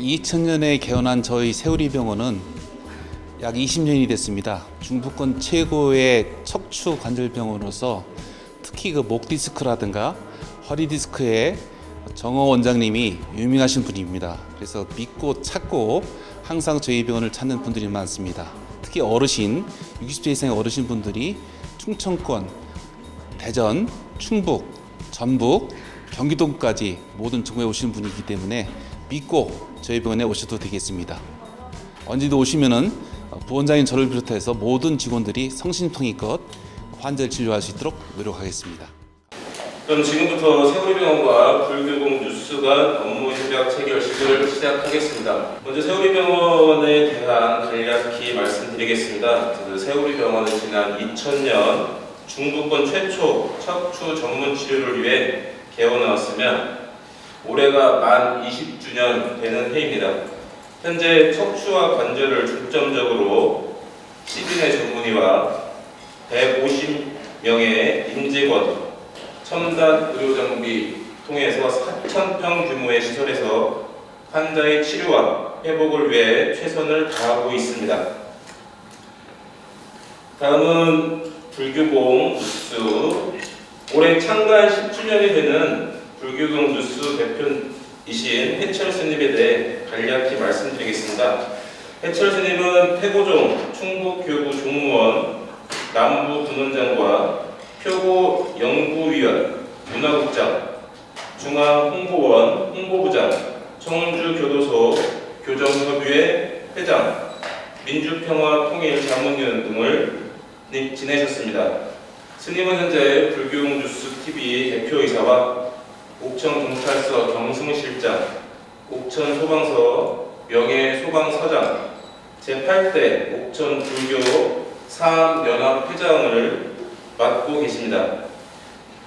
2000년에 개원한 저희 세우리 병원은 약 20년이 됐습니다. 중부권 최고의 척추 관절 병원으로서 특히 그 목 디스크라든가 허리 디스크에 정호 원장님이 유명하신 분입니다. 그래서 믿고 찾고 항상 저희 병원을 찾는 분들이 많습니다. 특히 어르신, 60세 이상의 어르신 분들이 충청권, 대전, 충북, 전북, 경기도까지 모든 전국에 오시는 분이기 때문에 믿고 저희 병원에 오셔도 되겠습니다. 언제든 오시면은 부원장인 저를 비롯해서 모든 직원들이 성심성의껏 환자를 진료할 수 있도록 노력하겠습니다. 그럼 지금부터 세우리병원과 불교공 뉴스가 업무 협약 체결식을 시작하겠습니다. 먼저 세우리병원에 대한 간략히 말씀드리겠습니다. 그 세우리병원은 지난 2000년 중부권 최초 척추 전문 치료를 위해 개원하였으며 올해가 만 20주년 되는 해입니다. 현재 척추와 관절을 중점적으로 10인의 전문의와 150명의 임직원 첨단 의료 장비 통해서 4,000평 규모의 시설에서 환자의 치료와 회복을 위해 최선을 다하고 있습니다. 다음은 불교공 뉴스 올해 창간 10주년이 되는 불교공 뉴스 대표이신 해철 스님에 대해 간략히 말씀드리겠습니다. 해철 스님은 태고종 충북교구 종무원 남부 분원장과 표고 연구위원, 문화국장, 중앙홍보원, 홍보부장, 청주교도소 교정협의회 회장, 민주평화통일자문위원 등을 니- 지내셨습니다. 스님은 현재 불교뉴스TV 대표이사와 옥천 경찰서 경승실장, 옥천 소방서 명예 소방서장, 제8대 옥천 불교 사암연합 회장을 맡고 계십니다.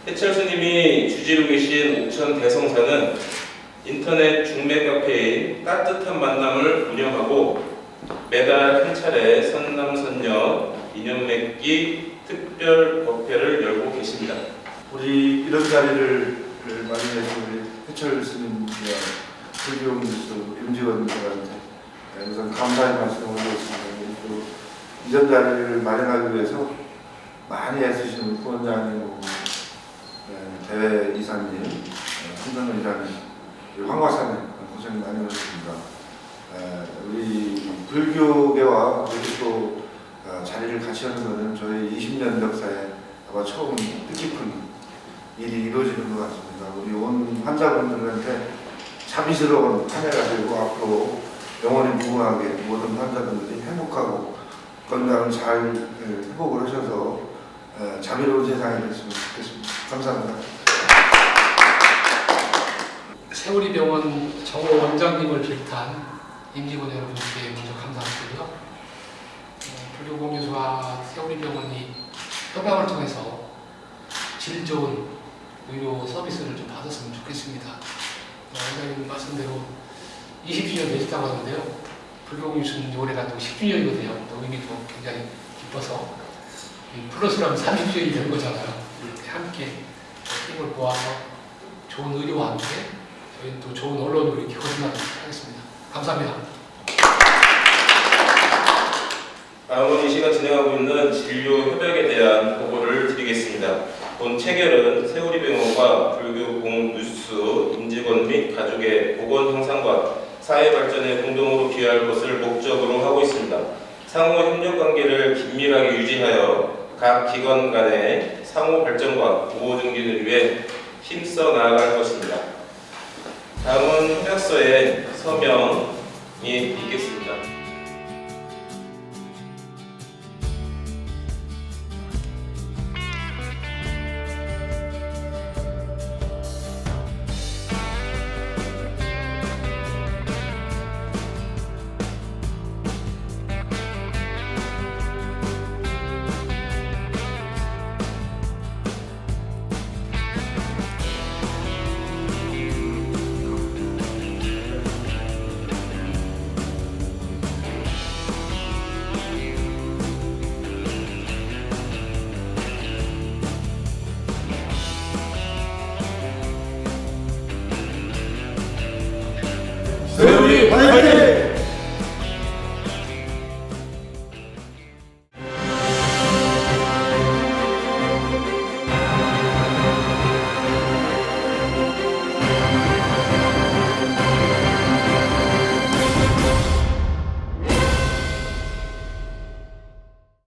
해철 스님이 주지로 계신 옥천 대성사는 인터넷 중매 카페인 따뜻한 만남을 운영하고 매달 한 차례 선남선녀 인연 맺기 특별 법회를 열고 계십니다. 우리 이런 자리를 마련해서 우리 해철 스님과 불교 뉴스 임직원들한테 우선 감사의 말씀을 올리겠습니다. 또 이런 자리를 마련하기 위해서 많이 애쓰시는 우리 부원장님, 네, 대회 이사님, 한동훈 이사님, 우리 황 박사님 고생 많이 하셨습니다. 에, 우리 불교계와 그리고 또 어, 자리를 같이 하는 것은 저희 20년 역사에 아마 처음 뜻깊은 일이 이루어지는 것 같습니다. 우리 온 환자분들한테 자비스러운 한 해가 되고 앞으로 영원히 무궁하게 모든 환자분들이 행복하고 건강을 잘 예, 회복을 하셔서 예, 자비로운 세상이 됐으면 좋겠습니다. 감사합니다. 세우리병원 정호 원장님을 비롯한 임직원 여러분께 먼저 감사드리고요. 어, 불교공유소와 세우리병원이 협약을 통해서 질 좋은 의료 서비스를 좀 받았으면 좋겠습니다. 어, 원장님 말씀대로 20주년 되셨다고 하는데요. 불교공유소는 올해가 또 10주년이거든요. 또 의미도 굉장히 기뻐서 이 플러스라면 30주년이 된 거잖아요. 이렇게 함께 힘을 모아서 좋은 의료와 함께 저희는 또 좋은 언론으로 이렇게 거듭나도록 하겠습니다. 감사합니다. 다음은 이 시간 진행하고 있는 진료 협약에 대한 보고를 드리겠습니다. 본 체결은 세우리 병원과 불교 공 뉴스 임직원 및 가족의 보건 향상과 사회 발전에 공동으로 기여할 것을 목적으로 하고 있습니다. 상호 협력 관계를 긴밀하게 유지하여 각 기관 간의 상호 발전과 보호 증진을 위해 힘써 나아갈 것입니다. 다음은 협약서에 서명이 있겠습니다. பதினெட்டு